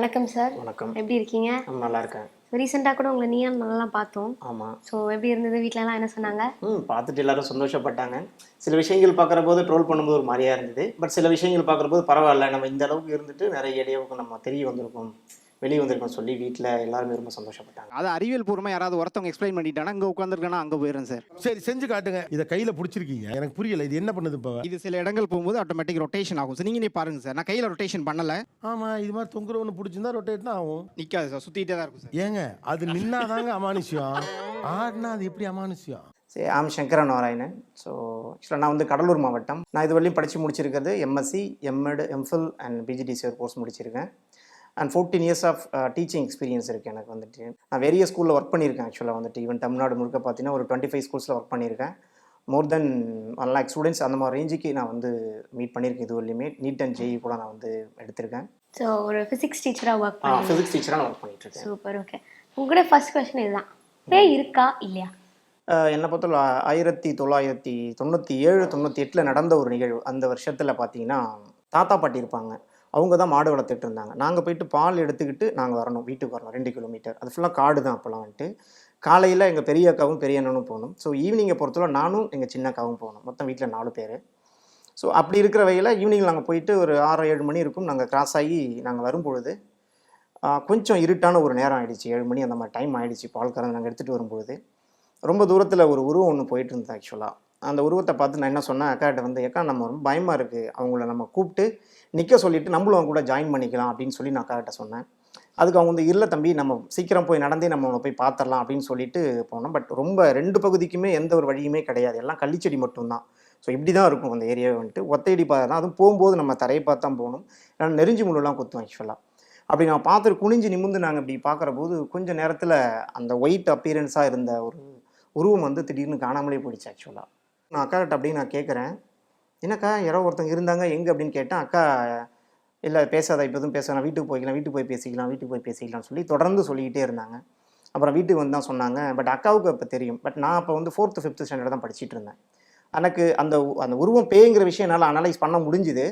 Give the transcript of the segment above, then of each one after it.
வணக்கம் சார். வணக்கம். எப்படி இருக்கீங்க? நல்லா இருக்கேன் ரீசெண்டாக கூட உங்களை நீயா நல்லா பார்த்தோம். ஆமாம் ஸோ எப்படி இருந்தது? வீட்டிலலாம் என்ன சொன்னாங்க? ம் பார்த்துட்டு எல்லாரும் சந்தோஷப்பட்டாங்க. சில விஷயங்கள் பார்க்குற போது ட்ரோல் பண்ணும்போது ஒரு மாதிரியா இருந்தது. பட் சில விஷயங்கள் பார்க்குற போது பரவாயில்ல. நம்ம இந்த அளவுக்கு இருந்துட்டு நிறைய இடையவுக்கு நம்ம தெரிய வந்திருக்கோம். வெளியே வந்திருக்கோம் சொல்லி வீட்டில் எல்லாருமே ரொம்ப சந்தோஷப்பட்டாங்க. அது அறிவியல் பூர்வமாக யாராவது ஒருத்தவங்க எக்ஸ்பிளைன் பண்ணிட்டானா இங்கே உட்காந்துருக்கானா அங்கே போயிடுறேன் சார். சரி செஞ்சு காட்டுங்க. இதை கையில பிடிச்சிருக்கீங்க. எனக்கு புரியல இது என்ன பண்ணுது இப்போ? இது சில இடங்கள் போகும்போது ஆட்டோமேட்டிக் ரொட்டேஷன் ஆகும். சார் நீங்களே பாருங்க சார். நான் கையில் ரொட்டேஷன் பண்ணல. ஆமா இது மாதிரி தொங்குற ஒன்று பிடிச்சிருந்தா ரொட்டேட் தான் ஆகும். நிற்காது சார். சுற்றிட்டே தான் இருக்கும் சார். ஏங்க அது நின்னாதாங்க அமானுஷ்யம். ஆடினா அது எப்படி அமானுஷ்யம்? சரி ஆம் சங்கர நாராயணன் ஸோ ஆக்சுவலாக நான் வந்து கடலூர் மாவட்டம். நான் இது வரையும் படித்து முடிச்சிருக்கிறது MSc MEd MPhil and PGDC ஒரு கோர்ஸ் முடிச்சிருக்கேன். And fourteen years of teaching experience இருக்குது எனக்கு வந்துட்டு. நான் வேரிய ஸ்கூலில் ஒர்க் பண்ணியிருக்கேன் ஆக்சுவலாக வந்துட்டு. ஈவன் தமிழ்நாடு முழுக்க பார்த்தீங்கன்னா ஒரு டுவெண்ட்டி ஃபைவ் ஸ்கூல்ஸில் ஒர்க் பண்ணியிருக்கேன். More then one lakh students அந்த மாதிரி ரேஞ்சுக்கு நான் வந்து மீட் பண்ணியிருக்கேன் இது வரலையுமே நீட் அண்ட் ஜேஇ கூட நான் வந்து எடுத்திருக்கேன். ஸோ ஒரு ஃபிசிக்ஸ் டீச்சராக ஒர்க் பண்ணி ஃபிசிக்ஸ் டீச்சராக நான் ஒர்க் பண்ணிட்டு இருக்கேன் சூப்பர் ஓகே உங்களோட ஃபர்ஸ்ட் கொஸ்டின் இதுதான். பேய் இருக்கா? இல்லையா? என்னை பொறுத்தவரை ஆயிரத்தி தொள்ளாயிரத்தி தொண்ணூற்றி ஏழு தொண்ணூற்றி எட்டில் நடந்த ஒரு நிகழ்வு. அந்த வருஷத்தில் பார்த்தீங்கன்னா தாத்தா பாட்டி இருப்பாங்க. அவங்க தான் மாடு வளர்த்துட்டு இருந்தாங்க. நாங்கள் போயிட்டு பால் எடுத்துக்கிட்டு நாங்கள் வரணும் வீட்டுக்கு வரணும் ரெண்டு கிலோமீட்டர் அது ஃபுல்லாக காடு தான் அப்போல்லாம் வந்துட்டு. காலையில் எங்கள் பெரிய அக்காவும் பெரிய அண்ணனும் போகணும் ஸோ ஈவினிங்கை பொறுத்தவரை நானும் எங்கள் சின்ன அக்காவும் போகணும் மொத்தம் வீட்டில் நாலு பேர். ஸோ அப்படி இருக்கிற வகையில் ஈவினிங் நாங்கள் போயிட்டு ஒரு ஆறு ஏழு மணி இருக்கும். நாங்கள் கிராஸ் ஆகி நாங்கள் வரும்பொழுது கொஞ்சம் இருட்டான ஒரு நேரம் ஆகிடுச்சு ஏழு மணி அந்த மாதிரி டைம் ஆகிடுச்சு பால் கறந்து நாங்கள் எடுத்துகிட்டு வரும்பொழுது. ரொம்ப தூரத்தில் ஒரு உருவம் ஒன்று போயிட்டு இருந்தது ஆக்சுவலாக அந்த உருவத்தை பார்த்து நான் என்ன சொன்னேன்? அக்காட்ட வந்து அக்கா நம்ம ரொம்ப பயமாக இருக்குது அவங்கள நம்ம கூப்பிட்டு நிற்க சொல்லிட்டு நம்மளும் அவங்க கூட ஜாயின் பண்ணிக்கலாம் அப்படின்னு சொல்லி நான் அக்காட்ட சொன்னேன். அதுக்கு அவங்க வந்து இல்லை தம்பி நம்ம சீக்கிரம் போய் நடந்தே நம்ம அவனை போய் பார்த்துடலாம் அப்படின்னு சொல்லிட்டு போனோம் பட் ரொம்ப ரெண்டு பகுதிக்குமே எந்த ஒரு வழியுமே கிடையாது. எல்லாம் கள்ளிச்செடி மட்டும்தான். ஸோ இப்படி தான் இருக்கும் அந்த ஏரியாவை வந்துட்டு. ஒத்தையடி பாதை தான். அதுவும் போகும்போது நம்ம தரையை பார்த்து தான் போகணும். ஏன்னா நெறிஞ்சி முள்ளெல்லாம் குத்தும் ஆக்சுவலாக அப்படி நான் பார்த்துட்டு குனிஞ்சு நிமிந்து நாங்கள் இப்படி பார்க்குற போது கொஞ்சம் நேரத்தில் அந்த ஒயிட் அப்பியரன்ஸாக இருந்த ஒரு உருவம் வந்து திடீர்னு காணாமலே போயிடுச்சு ஆக்சுவலாக நான் அக்கா கிட்ட அப்படின்னு நான் கேட்குறேன் என்னக்கா யாரோ ஒருத்தங்க இருந்தாங்க எங்கே? அப்படின்னு கேட்டேன் அக்கா இல்லை பேசாத இப்போ எதுவும் பேச நான் வீட்டுக்கு போய்க்கலாம் வீட்டுக்கு போய் பேசிக்கலாம் வீட்டுக்கு போய் பேசிக்கலாம்னு சொல்லி தொடர்ந்து சொல்லிக்கிட்டே இருந்தாங்க. அப்புறம் வீட்டுக்கு வந்து தான் சொன்னாங்க. பட் அக்காவுக்கு இப்போ தெரியும். பட் நான் அப்போ வந்து ஃபோர்த்து ஃபிஃப்த்து ஸ்டாண்டர்ட் தான் படிச்சுட்டு இருந்தேன். எனக்கு அந்த உ- அந்த உருவம் பேய்ங்கிற விஷயம் என்னால் அனலைஸ் பண்ண முடிஞ்சுது.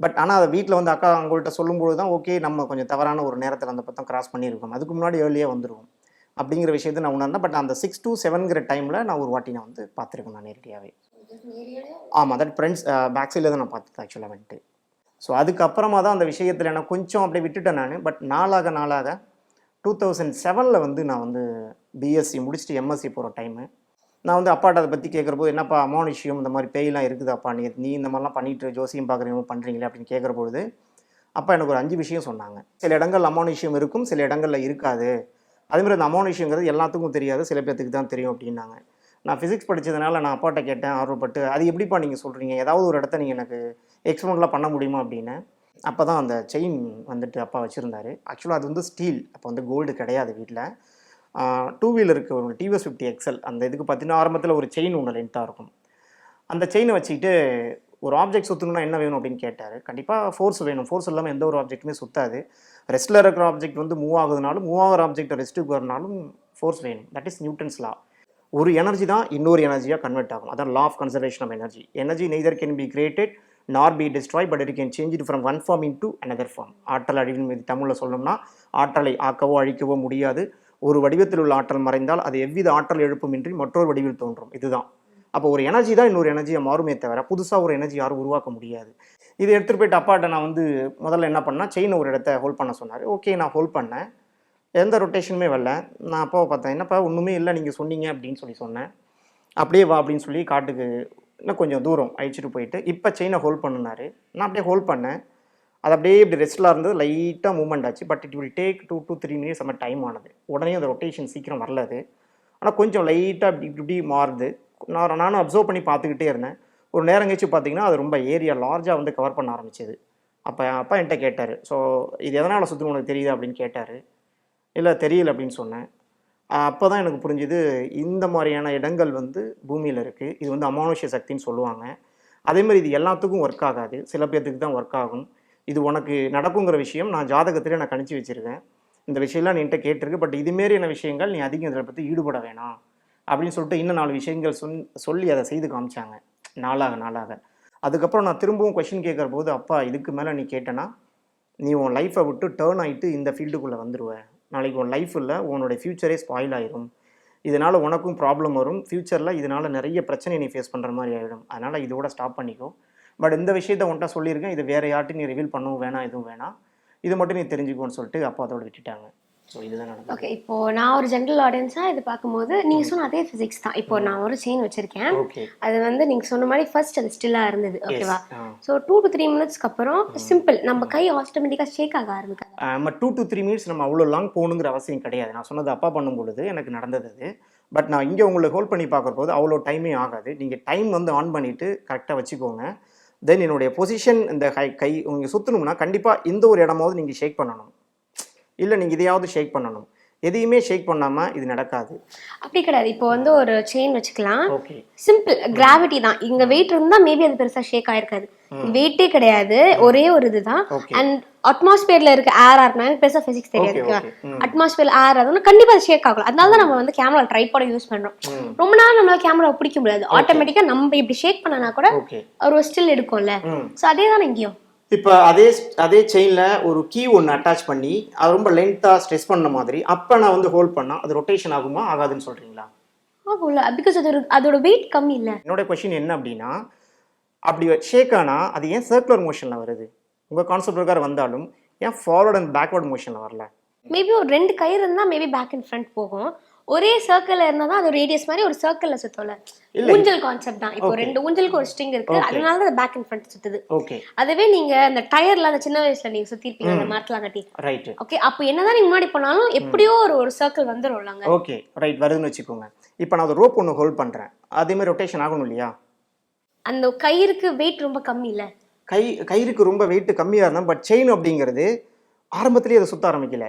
பட் ஆனால் அதை வீட்டில் வந்து அக்கா அவங்கள்ட்ட சொல்லும்போது தான் ஓகே நம்ம கொஞ்சம் தவறான ஒரு நேரத்தில் அந்த பக்கம் கிராஸ் பண்ணியிருக்கோம். அதுக்கு முன்னாடி ஏர்லியாக வந்துடுவோம் அப்படிங்கிற விஷயத்தை நான் உணர்ந்தேன். பட் அந்த சிக்ஸ் டூ செவன்கிற டைமில் நான் ஒரு வாட்டி நான் வந்து பார்த்துருக்கேன் நான் நேரடியாகவே ஆமாம் தட் ஃப்ரெண்ட்ஸ் பேக் சைடில் தான் நான் பார்த்தது ஆக்சுவலாக வந்துட்டு. ஸோ அதுக்கப்புறமா தான் அந்த விஷயத்தில் நான் கொஞ்சம் அப்படியே விட்டுட்டேன் நான். பட் நாளாக நாளாக டூ தௌசண்ட் செவனில் வந்து நான் வந்து பிஎஸ்சி முடிச்சுட்டு எம்எஸ்சி போகிற டைமு நான் வந்து அப்பாட்ட அதை பற்றி கேட்குறபோது என்னப்பா அமானுஷ்யம் இந்த மாதிரி பேயெலாம் இருக்குதாப்பா நீ நீ இந்த மாதிரிலாம் பண்ணிட்டு ஜோசியம் பார்க்குறீங்க பண்ணுறீங்களே அப்படின்னு கேட்குறபொழுது அப்பா எனக்கு ஒரு அஞ்சு விஷயம் சொன்னாங்க. சில இடங்கள் அமானுஷ்யம் இருக்கும் சில இடங்களில் இருக்காது. அதே மாதிரி அந்த அமோனிஷியங்கிறது எல்லாத்துக்கும் தெரியாது. சில பேர்த்துக்கு தான் தெரியும் அப்படின்னாங்க. நான் ஃபிசிக்ஸ் படித்ததுனால நான் அப்பாட்ட கேட்டேன் ஆர்வப்பட்டு அது எப்படிப்பா நீங்கள் சொல்கிறீங்க ஏதாவது ஒரு இடத்த நீங்கள் எனக்கு எக்ஸ்பிளன்லாம் பண்ண முடியுமா? அப்படின்னு. அப்போ தான் அந்த செயின் வந்துட்டு அப்பா வச்சுருந்தார். ஆக்சுவலாக அது வந்து ஸ்டீல் அப்போ வந்து கோல்டு கிடையாது வீட்டில் டூ வீலருக்கு ஒரு டிவிஎஸ் ஃபிஃப்டி எக்ஸல் அந்த இதுக்கு பார்த்தீங்கன்னா ஆரம்பத்தில் ஒரு செயின் ஒன்று லென்த்தாக இருக்கும். அந்த செயினை வச்சுக்கிட்டு ஒரு ஆப்ஜெக்ட் சுற்றணும்னா என்ன வேணும் அப்படின்னு கேட்டார். கண்டிப்பாக ஃபோர்ஸ் வேணும். ஃபோர்ஸ் இல்லாமல் எந்த ஒரு ஆப்ஜெக்ட்டுமே சுத்தாது. ரெஸ்ட்டில் இருக்கிற ஆப்ஜெக்ட் வந்து மூவ் ஆகுதுனாலும் மூவ் ஆகிற ஆப்ஜெக்ட் ரெஸ்ட்டுக்கு வரனாலும் ஃபோர்ஸ் வேணும். தட் இஸ் நியூட்டன்ஸ் லா ஒரு எனர்ஜி தான் இன்னொரு எனர்ஜியாக கன்வெர்ட் ஆகும். அதான் law of conservation of energy energy neither can be created nor be destroy but it can change it from one form into another form ஆற்றல் அழிவின் மீது தமிழில் சொல்லணும்னா ஆற்றலை ஆக்கவோ அழிக்கவோ முடியாது. ஒரு வடிவத்தில் உள்ள ஆற்றல் மறைந்தால் அது எவ்வித ஆற்றல் எழுப்புமின்றி மற்றொரு வடிவில் தோன்றும். இதுதான். அப்போ ஒரு எனர்ஜி தான் இன்னொரு எனர்ஜியை மாறுமே தவிர புதுசாக ஒரு எனர்ஜி யாரும் உருவாக்க முடியாது. இதை எடுத்துகிட்டு போயிட்டு அப்பாட்ட நான் வந்து முதல்ல என்ன பண்ணேன் செயின் ஒரு இடத்த ஹோல்ட் பண்ண சொன்னார். ஓகே நான் ஹோல்ட் பண்ணேன். எந்த ரொட்டேஷனுமே வரல. நான் அப்பாவை பார்த்தேன். என்னப்பா ஒன்றுமே இல்லை நீங்கள் சொன்னீங்க அப்படின்னு சொல்லி சொன்னேன். அப்படியே வா அப்படின்னு சொல்லி காட்டுக்கு இன்னும் கொஞ்சம் தூரம் அழிச்சிட்டு போயிட்டு இப்போ செயினை ஹோல்ட் பண்ணினார். நான் அப்படியே ஹோல்ட் பண்ணேன். அது அப்படியே இப்படி ரெஸ்ட்டில் இருந்தது. லைட்டாக மூவ்மெண்ட் ஆச்சு. But it will take two two three minutes நம்ம டைம் ஆனது. உடனே அந்த ரொட்டேஷன் சீக்கிரம் வரல அது. ஆனால் கொஞ்சம் லைட்டாக இப்படி இப்படி மாறுது. நான் நானும் அப்சர்வ் பண்ணி பார்த்துக்கிட்டே இருந்தேன். ஒரு நேரம் கழிச்சு பார்த்தீங்கன்னா அது ரொம்ப ஏரியா லார்ஜாக வந்து கவர் பண்ண ஆரம்பிச்சது. அப்போ அப்பா என்கிட்ட கேட்டார். ஸோ இது எதனால் சுற்றி உனக்கு தெரியுது? அப்படின்னு கேட்டார். இல்லை தெரியல அப்படின்னு சொன்னேன். அப்போ தான் எனக்கு புரிஞ்சுது இந்த மாதிரியான இடங்கள் வந்து பூமியில் இருக்குது இது வந்து அமானுஷ்ய சக்தின்னு சொல்லுவாங்க. அதேமாதிரி இது எல்லாத்துக்கும் ஒர்க் ஆகாது. சில பேர்த்துக்கு தான் ஒர்க் ஆகும். இது உனக்கு நடக்குங்கிற விஷயம் நான் ஜாதகத்திலே நான் கணிச்சு வச்சுருக்கேன். இந்த விஷயம்லாம் நீ என்கிட்ட கேட்டிருக்கு. பட் இதுமாரியான விஷயங்கள் நீ அதிகம் இதில் பற்றி ஈடுபட வேணாம். அப்படின்னு சொல்லிட்டு இன்னும் நாலு விஷயங்கள் சொன் சொல்லி அதை செய்து காமிச்சாங்க. நாளாக நாளாக. அதுக்கப்புறம் நான் திரும்பவும் கொஷின் கேட்குற போது அப்பா இதுக்கு மேலே நீ கேட்டனா நீ உன் லைஃப்பை விட்டு டேர்ன் ஆகிட்டு இந்த ஃபீல்டுக்குள்ளே வந்துடுவ நாளைக்கு உன் லைஃப்பில் உன்னோட ஃப்யூச்சரே ஸ்பாயில் ஆயிரும். இதனால் உனக்கும் ப்ராப்ளம் வரும். ஃப்யூச்சரில் இதனால் நிறைய பிரச்சனை நீ ஃபேஸ் பண்ணுற மாதிரி ஆகிடும் அதனால் இதோட ஸ்டாப் பண்ணிக்கோ. பட் இந்த விஷயத்த உன்ட்ட சொல்லியிருக்கேன். இது வேறு யார்ட்டும் நீ ரிவீல் பண்ணவும் வேணாம் எதுவும் வேணாம். இது மட்டும் நீ தெரிஞ்சுக்கோன்னு சொல்லிட்டு அப்பா அதோட விட்டுட்டாங்க. ஸோ இதுதான் நடந்தது ஓகே இப்போ நான் ஒரு ஜென்ரல் ஆடியன்ஸா இது பார்க்கும்போது நீங்க சொன்ன அதே பிசிக்ஸ் தான். இப்போ நான் ஒரு செயின் வச்சிருக்கேன். அது வந்து நீங்க சொன்ன மாதிரி ஃபர்ஸ்ட் அது ஸ்டில்லா இருந்தது. ஓகேவா ஸோ டூ டு த்ரீ மினிட்ஸ்க்கு அப்புறம் சிம்பிள் நம்ம கை ஆட்டோமேட்டிக்காக ஷேக் ஆக ஆரம்பிக்காது. நம்ம டூ டு த்ரீ மினிட்ஸ் நம்ம அவ்வளோ லாங் போகணுங்கிற அவசியம் கிடையாது. நான் சொன்னது அப்பா பண்ணும் பொழுது எனக்கு நடந்தது அது. பட் நான் இங்கே உங்களை ஹோல்ட் பண்ணி பார்க்குற போது அவ்வளோ டைமே ஆகாது. நீங்கள் டைம் வந்து ஆன் பண்ணிவிட்டு கரெக்டாக வச்சுக்கோங்க. தென் என்னுடைய பொசிஷன் இந்த கை கை நீங்கள் சுற்றணும்னா கண்டிப்பாக இந்த ஒரு இடமாவது நீங்கள் ஷேக் பண்ணணும். இல்லை நீங்கள் இதையாவது ஷேக் பண்ணணும். எதையுமே ஷேக் பண்ணாமல் இது நடக்காது. அப்படி கிடையாது. இப்போ வந்து ஒரு செயின் வச்சுக்கலாம். சிம்பிள் கிராவிட்டி தான். இங்க வெயிட் இருந்தா மேபி அது பெருசா ஷேக் ஆயிருக்காது. வெயிட்டே கிடையாது. ஒரே ஒரு இதுதான். அண்ட் அட்மாஸ்பியர்ல இருக்க ஏர் ஆர்னா பெருசா பிசிக்ஸ் தெரியாது அட்மாஸ்பியர் ஏர் ஆகும்னா கண்டிப்பா அது ஷேக் ஆகும் அதனால தான் நம்ம வந்து கேமரா ட்ரைபாட யூஸ் பண்றோம். ரொம்ப நாள் நம்மளால கேமரா பிடிக்க முடியாது. ஆட்டோமேட்டிக்கா நம்ம இப்படி ஷேக் பண்ணனா கூட ஒரு ஸ்டில் எடுக்கும்ல. சோ அதே தான் இங்கேயும். இப்போ அதே அதே செயினில் ஒரு கீ ஒன்று அட்டாச் பண்ணி அது ரொம்ப லென்த்தாக ஸ்ட்ரெஸ் பண்ண மாதிரி அப்போ நான் வந்து ஹோல்ட் பண்ணால் அது ரொட்டேஷன் ஆகுமா ஆகாதுன்னு சொல்கிறீங்களா ஆகும்ல. பிகாஸ் அது அதோட வெயிட் கம்மி இல்ல. என்னோட கொஷின் என்ன அப்படின்னா அப்படி ஷேக் ஆனால் அது ஏன் சர்க்குலர் மோஷனில் வருது? உங்கள் கான்செப்ட் பிரகாரம் வந்தாலும் ஏன் ஃபார்வர்ட் அண்ட் பேக்வர்ட் மோஷனில் வரல? மேபி ஒரு ரெண்டு கயிறு இருந்தா மேபி பேக் அண்ட் ஃப்ரண்ட் போகும். ஒரே சர்க்கிள்ல இருந்தா தான் அது ரேடியஸ் மாதிரி ஒரு சர்க்கிள்ல சுத்தல. ஊஞ்சல் கான்செப்ட் தான். இப்போ. ரெண்டு ஊஞ்சலுக்கு ஒரு ஸ்ட்ரிங் இருக்கு. அதனால தான் பேக் அண்ட் ஃப்ரண்ட் சுத்துது. ஓகே அதுவே நீங்க அந்த டயர்ல அந்த சின்ன வயசுல நீங்க சுத்திருப்பீங்க அந்த மரத்துல கட்டி. ரைட்டு ஓகே அப்போ என்னதான் நீங்க முன்னாடி போனாலும் எப்படியோ ஒரு ஒரு சர்க்கிள் வந்துரும்லங்க ஓகே ரைட் வருதுன்னு வச்சுக்கோங்க. இப்போ நான் ஒரு ரோப் ஒன்று ஹோல்ட் பண்ணுறேன் அதேமாதிரி ரொட்டேஷன் ஆகணும் இல்லையா? அந்த கயிறுக்கு வெயிட் ரொம்ப கம்மி இல்ல. கை கயிறுக்கு ரொம்ப வெயிட் கம்மியாக இருந்தால் பட் செயின் அப்படிங்கிறது ஆரம்பத்திலேயே அதை சுற்ற ஆரம்பிக்கல.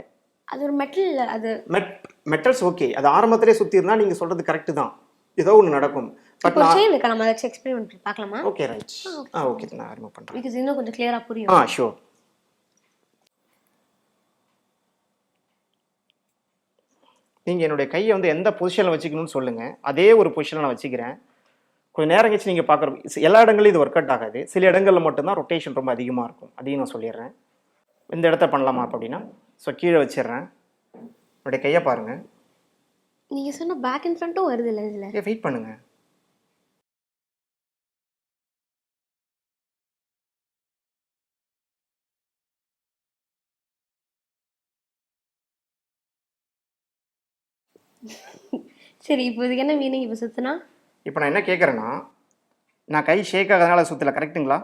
அது ஒரு மெட்டல் அது மெட் மெட்டல்ஸ் ஓகே அது ஆரம்பத்திலே சுற்றிருந்தா நீங்கள் சொல்கிறது கரெக்டு தான். ஏதோ ஒன்று நடக்கும். பட் செயின் இருக்கா நம்ம எக்ஸ்பெரிமெண்ட் பண்ணி பார்க்கலாமா? ஓகே ரைட் ஆ ஓகே நான் ரிமூவ் பண்ணுறேன் பிகாஸ் இன்னும் கொஞ்சம் கிளியரா புரியும். ஆ ஷூர் நீங்கள் என்னுடைய கையை வந்து எந்த பொசிஷனில் வச்சுக்கணும்னு சொல்லுங்கள் அதே ஒரு பொசிஷனில் நான் வச்சுக்கிறேன். கொஞ்சம் நேரம் கழிச்சு நீங்கள் பார்க்குற எல்லா இடங்களையும் இது ஒர்க் அவுட் ஆகாது. சில இடங்களில் மட்டும்தான் ரொட்டேஷன் ரொம்ப அதிகமாக இருக்கும். அதையும் நான் சொல்லிடுறேன். இந்த இடத்த பண்ணலாமா அப்ப அப்படின்னா? ஸோ கீழே வச்சிடுறேன். என்னுடைய கையை பாருங்கள் நீங்க சொன்ன பேக் அண்ட் ஃப்ரண்ட்டும் வருது இல்ல இதுல? ஏ வெயிட் பண்ணுங்க. சரி இப்போ இதுக்கு என்ன மீனிங் இப்போ சுத்துனா? இப்போ நான் என்ன கேட்குறேன்னா நான் கை ஷேக் ஆகாதனால சுற்றல கரெக்ட்டுங்களா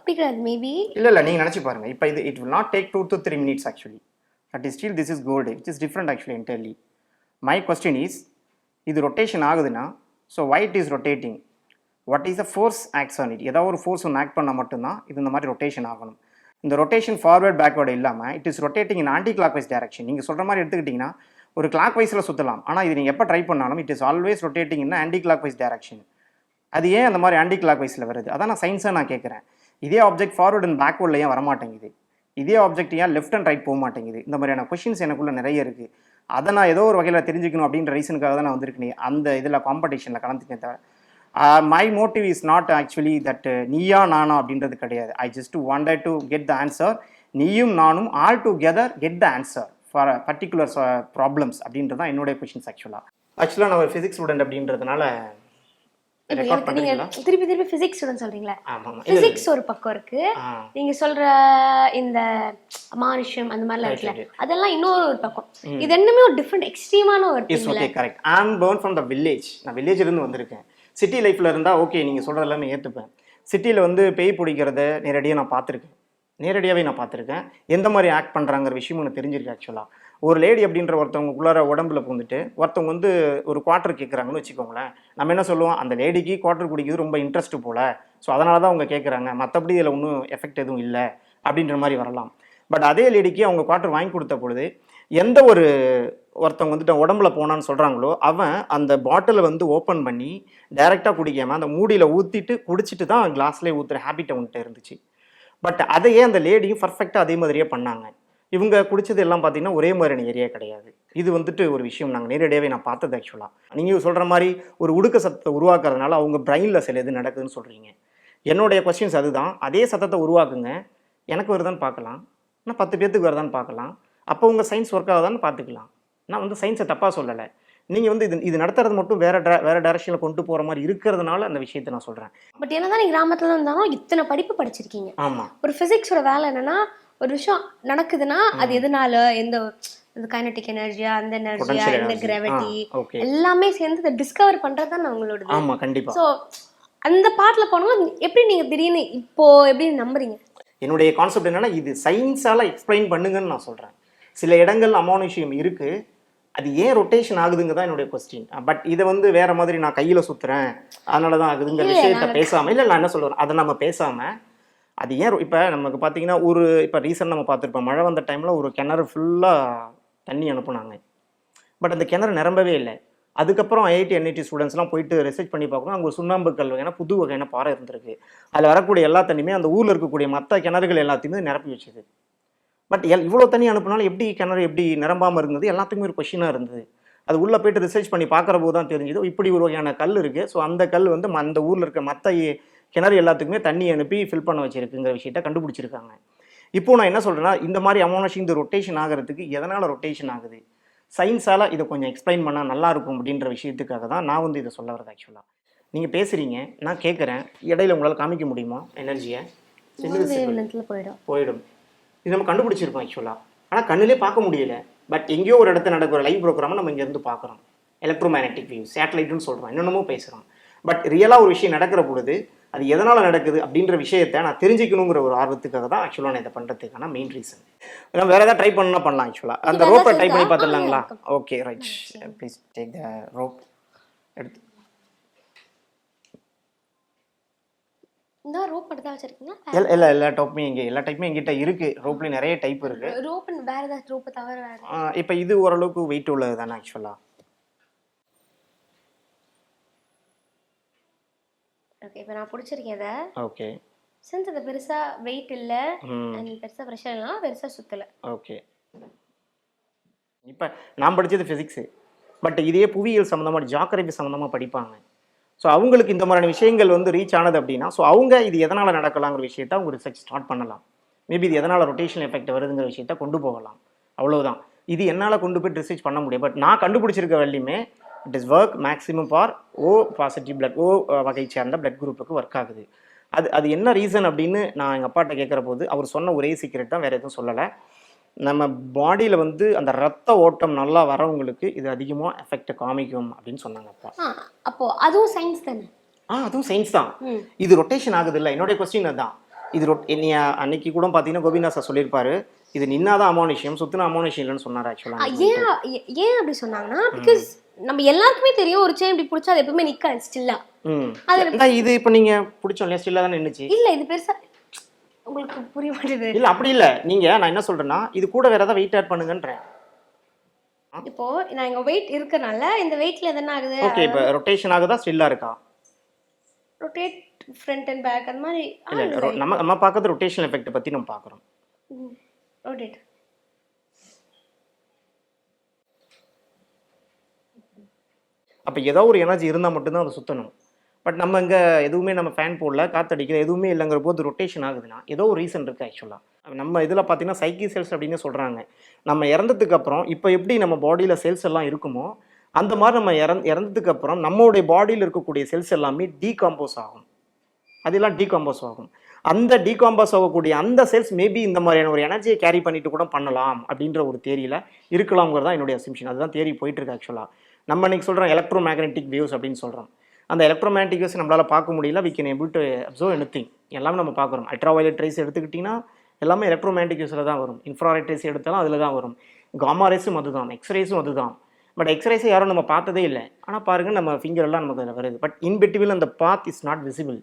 அப்படி கிடையாது மேபி இல்லை இல்லை நீங்கள் நினச்சி பாருங்க. இப்போ இது it will not take two to three minutes actually but is still this is called it is different actually entirely my question is இது ரொட்டேஷன் ஆகுதுன்னா so why it is rotating what is the force acts on it ஏதாவது ஒரு force ஒன்று act பண்ணால் மட்டும்தான் இது இந்த மாதிரி ரொட்டேஷன் ஆகணும். இந்த ரொட்டேஷன் ஃபார்வர்ட் பேக்வர்டு இல்லாமல் it is rotating in anti clockwise direction நீங்கள் சொல்கிற மாதிரி எடுத்துக்கிட்டிங்கன்னா ஒரு கிளாக் வைஸில் சுற்றலாம் ஆனால் இது நீங்கள் எப்போ ட்ரை பண்ணாலும் it is always rotating in anti clockwise direction அது ஏன் அந்த மாதிரி ஆன்டி கிளாக் வைஸில் வருது? அதான் நான் சயின்ஸாக நான் கேட்குறேன் இதே ஆப்ஜெக்ட் ஃபார்வர்ட் அண்ட் பேக்வர்டில் ஏன் வரமாட்டேங்குது? இதே ஆப்ஜெக்ட் ஏன் லெஃப்ட் அண்ட் ரைட் போக மாட்டேங்குது இந்த மாதிரியான கொஷின்ஸ் எனக்குள்ள நிறைய இருக்குது அதை நான் ஏதோ ஒரு வகையில் தெரிஞ்சுக்கணும் அப்படின்ற ரீசனுக்காக தான் நான் வந்திருக்கேன் அந்த இதில் காம்படிஷனில் கலந்துக்கேன் தவிர. My motive is not actually that நீயா நானா அப்படின்றது கிடையாது. I just wanted to get the answer நீயும் நானும் all together get the answer for particular problems அப்படின்றது தான் என்னுடைய கொஷின்ஸ் ஆக்சுவலாக ஆக்சுவலாக நான் ஒரு ஃபிசிக்ஸ் ஸ்டூடெண்ட் அப்படின்றதுனால நீங்க திருப்பி திருப்பி பிசிக்ஸ் ஸ்டூடெண்ட் சொல்றீங்களா? பிசிக்ஸ் ஒரு பக்கம் இருக்கு. நீங்க சொல்ற இந்த மானுஷ்யம் அந்த மாதிரிலாம் இருக்குல்ல? அதெல்லாம் இன்னொரு ஒரு பக்கம். இது என்னமே ஒரு டிஃப்ரெண்ட் எக்ஸ்ட்ரீமான ஒரு is. Okay correct I'm born from the village நான் village ல இருந்து வந்திருக்கேன். சிட்டி லைஃப்பில் இருந்தால் ஓகே நீங்கள் சொல்கிறது எல்லாமே ஏற்றுப்பேன் சிட்டியில் வந்து பேய் பிடிக்கிறத நேரடியாக நான் பார்த்துருக்கேன். நேரடியாகவே நான் பார்த்துருக்கேன். எந்த மாதிரி ஆக்ட் பண்ணுறாங்கிற விஷயமும் எனக்கு தெரிஞ்சிருக்கு ஆக்சுவலாக ஒரு லேடி அப்படின்ற ஒருத்தவங்க உள்ளார உடம்புல பூந்துட்டு ஒருத்தவங்க வந்து ஒரு குவார்ட்டர் கேட்குறாங்கன்னு வச்சுக்கோங்களேன். நம்ம என்ன சொல்லுவோம்? அந்த லேடிக்கு குவார்ட்டர் குடிக்கிறது ரொம்ப இன்ட்ரெஸ்ட் போல். ஸோ அதனால தான் அவங்க கேட்குறாங்க மற்றபடி இதில் ஒன்றும் எஃபெக்ட் எதுவும் இல்லை அப்படின்ற மாதிரி வரலாம். பட் அதே லேடிக்கு அவங்க குவார்ட்டர் வாங்கி கொடுத்த பொழுது எந்த ஒரு ஒருத்தவங்க வந்துட்டு உடம்புல போனான்னு சொல்கிறாங்களோ அவன் அந்த பாட்டிலை வந்து ஓப்பன் பண்ணி டைரெக்டாக குடிக்காமல் அந்த மூடியில் ஊற்றிட்டு குடிச்சிட்டு தான் கிளாஸ்லேயே ஊற்றுற ஹேபிட் அவன்கிட்ட இருந்துச்சு. பட் அதையே அந்த லேடியும் பர்ஃபெக்டாக அதே மாதிரியே பண்ணாங்க. இவங்க குடிச்சது எல்லாம் பார்த்தீங்கன்னா ஒரே மாதிரியான ஏரியா கிடையாது. இது வந்துட்டு ஒரு விஷயம். நாங்கள் நேரடியாகவே நான் பார்த்தது ஆக்சுவலாக நீங்கள் சொல்கிற மாதிரி ஒரு உடுக்க சத்தத்தை உருவாக்குறதுனால அவங்க பிரெயினில் சில இது நடக்குதுன்னு சொல்கிறீங்க என்னுடைய கொஸ்டின்ஸ் அதுதான். அதே சத்தத்தை உருவாக்குங்க. எனக்கு வருதான்னு பார்க்கலாம். நான் பத்து பேர்த்துக்கு வருதான்னு பார்க்கலாம். அப்போ உங்கள் சயின்ஸ் ஒர்க் ஆகுதான்னு பார்த்துக்கலாம். நான் வந்து சயின்ஸை தப்பாக சொல்லலை. நீங்கள் வந்து இது இது நடத்துறது மட்டும் வேற டே வேற டைரக்ஷனில் கொண்டு போகிற மாதிரி இருக்கிறதுனால அந்த விஷயத்தை நான் சொல்கிறேன் பட் என்னதான் நீங்க கிராமத்துல இருந்தாலும் இத்தனை படிப்பு படிச்சிருக்கீங்க. ஆமாம் ஒரு பிசிக்ஸோட வேலை என்னன்னா ஒரு விஷயம் நடக்குதுன்னா அது எதனால? எந்த இந்த கைனட்டிக் எனர்ஜியா அந்த எனர்ஜியா இந்த கிராவிட்டி எல்லாமே சேர்ந்து டிஸ்கவர் பண்றது தான் உங்களோட ஆமாம் கண்டிப்பாக ஸோ அந்த பாட்டுல போனோம் எப்படி நீங்க திடீர்னு இப்போ எப்படி நம்புறீங்க? என்னுடைய கான்செப்ட் என்னன்னா இது சயின்ஸால எக்ஸ்பிளைன் பண்ணுங்கன்னு நான் சொல்றேன். சில இடங்கள் அமானுஷ்யம் இருக்கு. அது ஏன் ரொட்டேஷன் ஆகுதுங்க தான் என்னுடைய கொஸ்டின் பட் இதை வந்து வேற மாதிரி நான் கையில சுத்துறேன். அதனால தான் ஆகுதுங்கிற இல்ல, விஷயத்த பேசாம இல்லை நான் என்ன சொல்றேன் அதை நம்ம பேசாம அது ஏன் இப்போ நமக்கு பார்த்தீங்கன்னா ஒரு இப்போ ரீசன் நம்ம பார்த்துருப்போம் மழை வந்த டைமில் ஒரு கிணறு ஃபுல்லாக தண்ணி அனுப்புனாங்க. பட் அந்த கிணறு நிரம்பவே இல்லை. அதுக்கப்புறம் ஐஐடி என்ஐடி ஸ்டூடெண்ட்ஸ்லாம் போயிட்டு ரிசர்ச் பண்ணி பார்க்கணும். அங்கே சுண்ணாம்பு கல் வகையான புது வகையான பாறை இருந்திருக்கு. அதில் வரக்கூடிய எல்லா தண்ணியுமே அந்த ஊரில் இருக்கக்கூடிய மற்ற கிணறுகள் எல்லாத்தையுமே நிரப்பி வச்சுது. பட் எல் இவ்வளோ தண்ணி அனுப்புனாலும் எப்படி கிணறு எப்படி நிரம்பாமல் இருந்தது? எல்லாத்துக்குமே ஒரு கொஷினாக இருந்தது. அது உள்ளே போயிட்டு ரிசர்ச் பண்ணி பார்க்குற போது தான் தெரிஞ்சுது. இப்படி ஒரு வகையான கல் இருக்குது ஸோ அந்த கல் வந்து ம- அந்த ஊரில் இருக்க மற்ற கிணறு எல்லாத்துக்குமே தண்ணி அனுப்பி ஃபில் பண்ண வச்சிருக்குங்கிற விஷயத்த கண்டுபிடிச்சிருக்காங்க. இப்போ நான் என்ன சொல்கிறேன்னா இந்த மாதிரி அமௌனஷிங் இந்த ரொட்டேஷன் ஆகிறதுக்கு எதனால் ரொட்டேஷன் ஆகுது? சயின்ஸால் இதை கொஞ்சம் எக்ஸ்பிளைன் பண்ணால் நல்லா இருக்கும் அப்படின்ற விஷயத்துக்காக தான் நான் வந்து இதை சொல்ல வரது ஆக்சுவலாக நீங்கள் பேசுகிறீங்க நான் கேட்குறேன் இடையில உங்களால் காமிக்க முடியுமா எனர்ஜியை? போயிடும். போயிடும். இது நம்ம கண்டுபிடிச்சிருக்கோம் ஆக்சுவலாக ஆனால் கண்ணிலே பார்க்க முடியல. பட் எங்கேயோ ஒரு இடத்துல நடக்கிற லைவ் ப்ரோக்ராமை நம்ம இங்கேருந்து பார்க்குறோம். எலக்ட்ரோமேக்னெட்டிக் வியூ சேட்டலைட்னு சொல்கிறோம் என்னென்னமோ பேசுகிறோம் பட் ரியலாக ஒரு விஷயம் நடக்கிற பொழுது அது எதனால் நடக்குது அப்படின்ற விஷயத்தை நான் தெரிஞ்சுக்கணுங்கிற ஒரு ஆர்வத்துக்காக தான் ஆக்சுவலாக நான் இதை பண்ணுறதுக்கான மெயின் ரீசன் நம்ம வேறு ஏதாவது ட்ரை பண்ணா பண்ணலாம் ஆக்சுவலாக அந்த ரோப்பை ட்ரை பண்ணி இருக்கா? பார்த்துடலாங்களா? Okay right please take the rope எடுத்து. இந்த ரோப் மட்டும் தான் வச்சிருக்கீங்களா எல்லா எல்லா எல்லா டாப்புமே இங்கே எல்லா டைப்புமே எங்கிட்ட இருக்குது ரோப்லேயும் நிறைய டைப் இருக்குது ரோப் வேற ஏதாச்சும் ரோப்பை தவிர வேற இப்போ இது ஓரளவுக்கு வெயிட் உள்ளது தானே ஆக்சுவலாக ஓகே இப்போ நான் பிடிச்சிருக்கேன் இதை. ஓகே சின்ஸ் இது பெருசா வெயிட் இல்ல அண்ட் பெருசா ப்ரெஷர் இல்லைனா பெருசா சுத்தல. ஓகே இப்போ நான் படித்தது ஃபிசிக்ஸு பட் இதே புவியியல் சம்மந்தமாக ஜாக்கிரபி சம்மந்தமாக படிப்பாங்க. ஸோ அவங்களுக்கு இந்த மாதிரியான விஷயங்கள் வந்து ரீச் ஆனது அப்படின்னா ஸோ அவங்க இது எதனால் நடக்கலாங்கிற விஷயத்த அவங்க ரிசர்ச் ஸ்டார்ட் பண்ணலாம். மேபி இது எதனால் ரொட்டேஷன் எஃபெக்ட் வருதுங்கிற விஷயத்த கொண்டு போகலாம். அவ்வளவுதான். இது என்னால் கொண்டு போய் ரிசர்ச் பண்ண முடியும். பட் நான் கண்டுபிடிச்சிருக்க வரையுமே it is work maximum for O positive blood O வகை சேர்ந்த பிளட் குரூப்புக்கு ஒர்க் ஆகுது. அது அது என்ன ரீசன் அப்படின்னு நான் எங்கள் அப்பாட்ட கேட்குற போது அவர் சொன்ன ஒரே சீக்கிரட் தான் வேறு எதுவும் சொல்லலை. நம்ம பாடியில் வந்து அந்த ரத்த ஓட்டம் நல்லா வரவங்களுக்கு இது அதிகமாக எஃபெக்ட் காமிக்கும் அப்படின்னு சொன்னாங்க அப்பா. அப்போ அதுவும் சயின்ஸ் தானே? ஆ அதுவும் சயின்ஸ் தான். இது ரொட்டேஷன் ஆகுது இல்லை என்னுடைய கொஸ்டின் அதுதான். இது ரொட் என்னைய அன்னைக்கு கூட பார்த்தீங்கன்னா கோபிநாத் சார் சொல்லியிருப்பாரு இது நின்னாதான் அமௌனிஷியம் சுத்தின அமௌனிஷியம் இல்லைன்னு சொன்னார் ஆக்சுவலாக ஏன் ஏன் அப்படி சொன்னாங்கன்னா பிகாஸ் நம்ம எல்லாருக்குமே தெரியும் ஒரு செயின் இப்படி பிடிச்சா அது எப்பவுமே நிக்காது ஸ்டில்லா அது- இது இப்போ நீங்கள் பிடிச்சோம் இல்லையா ஸ்டில்லாக தான் நின்றுச்சு இல்ல இது பெருசா உங்களுக்கு புரிய மாட்டேது. இல்லை அப்படி இல்லை. நீங்கள் நான் என்ன சொல்கிறேன்னா இது கூட வேற ஏதாவது வெயிட் ஆட் பண்ணுங்கன்றேன். இப்போ நான் இங்க வெயிட் இருக்கறனால இந்த வெயிட்ல என்ன ஆகுது? ஓகே இப்போ ரொட்டேஷன் ஆகுதா ஸ்டில்லாக இருக்கா? ரொட்டேட் ஃப்ரண்ட் அண்ட் பேக் அந்த மாதிரி நம்ம நம்ம பார்க்கறது ரொட்டேஷன் எஃபெக்ட் பற்றி நம்ம பார்க்குறோம். ரொட்டேட் அப்போ ஏதோ ஒரு எனர்ஜி இருந்தால் மட்டும்தான் அதை சுற்றணும் பட் நம்ம இங்கே எதுவுமே நம்ம ஃபேன் போடல காத்தடிக்கல எதுவுமே இல்லைங்கிற போது ரொட்டேஷன் ஆகுதுன்னா ஏதோ ஒரு ரீசன் இருக்குது ஆக்சுவலாக நம்ம இதில் பார்த்தீங்கன்னா சைக்கி செல்ஸ் அப்படின்னு சொல்கிறாங்க நம்ம இறந்ததுக்கு அப்புறம் இப்போ எப்படி நம்ம பாடியில் செல்ஸ் எல்லாம் இருக்குமோ அந்த மாதிரி நம்ம இறந் இறந்ததுக்கு அப்புறம் நம்மளுடைய பாடியில் இருக்கக்கூடிய செல்ஸ் எல்லாமே டீகாம்போஸ் ஆகும். அதெல்லாம் டீகாம்போஸ் ஆகும். அந்த டீகாம்போஸ் ஆகக்கூடிய அந்த செல்ஸ் மேபி இந்த மாதிரியான ஒரு எனர்ஜியை கேரி பண்ணிட்டு கூட பண்ணலாம் அப்படின்ற ஒரு தேரியில் இருக்கலாம்ங்கிறது தான் என்னுடைய அசிம்ஷன் அதுதான் தேரி போயிட்டுருக்கு ஆக்சுவலாக நம்ம இன்றைக்கி சொல்கிறோம் எலக்ட்ரோ மேக்னெட்டிக் வேவ்ஸ் அப்படின்னு சொல்கிறோம் அந்த எலக்ட்ரோ மேக்னெட்டிக் வேவ்ஸ் நம்மளால் பார்க்க முடியல. We can able to observe thing எல்லாமே நம்ம பார்க்குறோம். அல்ட்ரா வயலட் ரைஸ் எடுத்துக்கிட்டிங்கன்னா எல்லாமே எலக்ட்ரோ மேக்னெட்டிக் வேவ்ஸில் தான் வரும். இன்ஃப்ராரெட் ரேஸ் எடுத்தாலும் அதில் தான் வரும். காமா ரேஸும் அதுதான். எக்ஸ்ரேஸும் அதுதான். பட் எக்ஸ்ரேஸை யாரும் நம்ம பார்த்ததே இல்லை. ஆனால் பாருங்கள் நம்ம finger எல்லாம் நமக்கு அதில் வருது. பட் இன் பிட்வீன் அந்த பாத் இஸ் நாட் விசிபிள்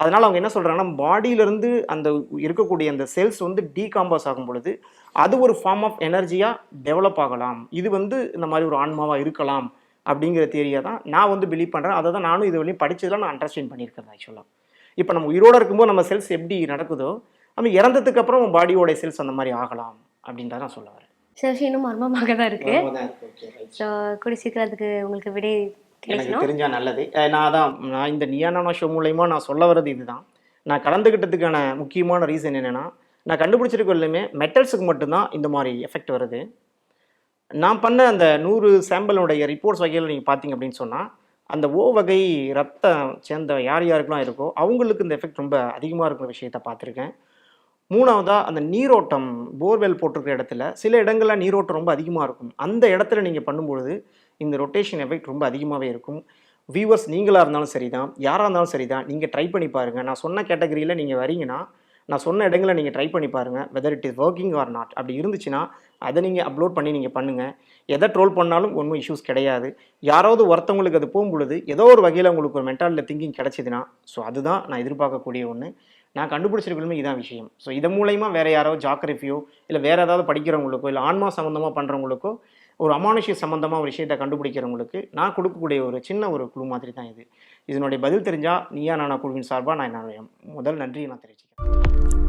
அதனால் அவங்க என்ன சொல்கிறாங்கன்னா பாடியிலேருந்து அந்த இருக்கக்கூடிய அந்த செல்ஸ் வந்து டீகாம்போஸ் ஆகும் பொழுது அது ஒரு ஃபார்ம் ஆஃப் எனர்ஜியாக டெவலப் ஆகலாம். இது வந்து இந்த மாதிரி ஒரு ஆன்மாவாக இருக்கலாம் அப்படிங்கிற தியரியை தான் நான் வந்து பிலீவ் பண்ணுறேன் அதை தான் நானும் இது வரையும் படிச்சதுல நான் அண்டர்ஸ்டாண்ட் பண்ணியிருக்கேன் ஆக்சுவலாக இப்போ நம்ம உயிரோடு இருக்கும்போது நம்ம செல்ஸ் எப்படி நடக்குதோ நம்ம இறந்ததுக்கு அப்புறம் பாடியோட செல்ஸ் அந்த மாதிரி ஆகலாம் அப்படின்றத நான் சொல்ல வரேன். விஷயம் இன்னும் மர்மமாக தான் இருக்கு. Okay, right. ஸோ கூடி சீக்கிரம் அதுக்கு உங்களுக்கு விடை எனக்கு கிடைக்கணும் தெரிஞ்சா நல்லது. நான் அதான் நான் இந்த நியானானா ஷோ மூலயமா நான் சொல்ல வர்றது இதுதான். நான் கலந்துக்கிட்டதுக்கான முக்கியமான ரீசன் என்னன்னா நான் கண்டுபிடிச்சிருக்கொள்ளுமே மெட்டல்ஸுக்கு மட்டும்தான் இந்த மாதிரி எஃபெக்ட் வருது. நான் பண்ண அந்த நூறு சாம்பிளுடைய ரிப்போர்ட்ஸ் வகையில் நீங்கள் பார்த்தீங்க அப்படின்னு சொன்னால் அந்த ஓ வகை ரத்தம் சேர்ந்த யார் யாருக்கெல்லாம் இருக்கோ அவங்களுக்கு இந்த எஃபெக்ட் ரொம்ப அதிகமாக இருக்கிற விஷயத்த பார்த்துருக்கேன். மூணாவதாக அந்த நீரோட்டம் போர்வெல் போட்டிருக்கிற இடத்துல சில இடங்கள்ல நீரோட்டம் ரொம்ப அதிகமாக இருக்கும். அந்த இடத்துல நீங்கள் பண்ணும்பொழுது இந்த ரொட்டேஷன் எஃபெக்ட் ரொம்ப அதிகமாகவே இருக்கும். வியூவர்ஸ் நீங்களாக இருந்தாலும் சரி தான் யாராக இருந்தாலும் சரி தான் நீங்கள் ட்ரை பண்ணி பாருங்கள் நான் சொன்ன கேட்டகரியில் நீங்கள் வரீங்கன்னா நான் சொன்ன இடங்களை நீங்கள் ட்ரை பண்ணி பாருங்கள் whether it is working or not அப்படி இருந்துச்சுன்னா அதை நீங்கள் அப்லோட் பண்ணி நீங்கள் பண்ணுங்கள் எதை ட்ரோல் பண்ணாலும் ஒன்றும் இஷ்யூஸ் கிடையாது. யாராவது ஒருத்தவங்களுக்கு அது போகும்பொழுது ஏதோ ஒரு வகையில் உங்களுக்கு ஒரு மென்டாலில் திங்கிங் கிடச்சிதுன்னா ஸோ அதுதான் நான் எதிர்பார்க்கக்கூடிய ஒன்று நான் கண்டுபிடிச்சிருக்கணுமே இதான் விஷயம். ஸோ இதன் மூலயமா வேறு யாரோ ஜாக்ரஃபியோ இல்லை வேறு ஏதாவது படிக்கிறவங்களுக்கோ இல்லை ஆன்மா சம்மந்தமாக பண்ணுறவங்களுக்கோ ஒரு அமானுஷ்ய சம்மந்தமாக ஒரு விஷயத்தை கண்டுபிடிக்கிறவங்களுக்கு நான் கொடுக்கக்கூடிய ஒரு சின்ன ஒரு குழு மாதிரி தான் இது. இதனுடைய பதில் தெரிஞ்சால் நீயா நானா குழுவின் சார்பாக நான் என்னுடைய முதல் நன்றியை நான் தெரிவிச்சுக்கிறேன்.